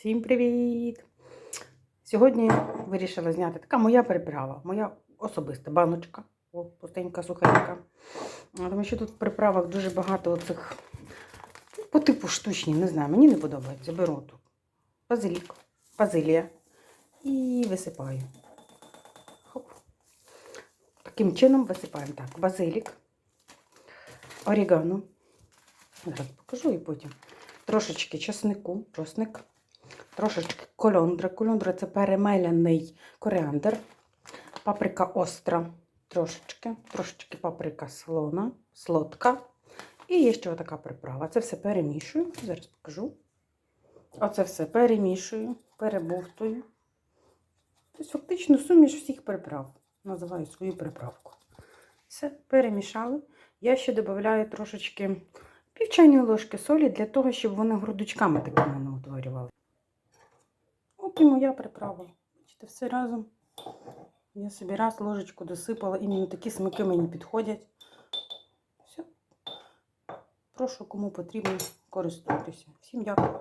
Всім привіт! Сьогодні вирішила зняти така моя приправа, моя особиста баночка. О, пустенька, сухенька. Тому що тут в приправах дуже багато оцих ну, по типу штучні, не знаю, мені не подобається. Беру тут базилік, базилія і висипаю. Хоп. Таким чином висипаємо так. Базилік, орігано. Зараз покажу і потім. Трошечки чеснику, чесник, трошечки кольондри. Кольондра це перемеляний коріандр, паприка остра, трошечки, трошечки паприка солона, солодка. І є ще така приправа. Це все перемішую. Зараз покажу. Оце все перемішую, перебовтую. Тобто фактично суміш всіх приправ. Називаю свою приправку. Все, перемішали. Я ще додаю трошечки пів ложки солі для того, щоб вони грудочками такими не утворювали. І моя приправа. Бачите, все разом. Я собі раз ложечку досипала, іменно такі смаки мені підходять. Все. Прошу, кому потрібно, користуйтеся. Всім дякую.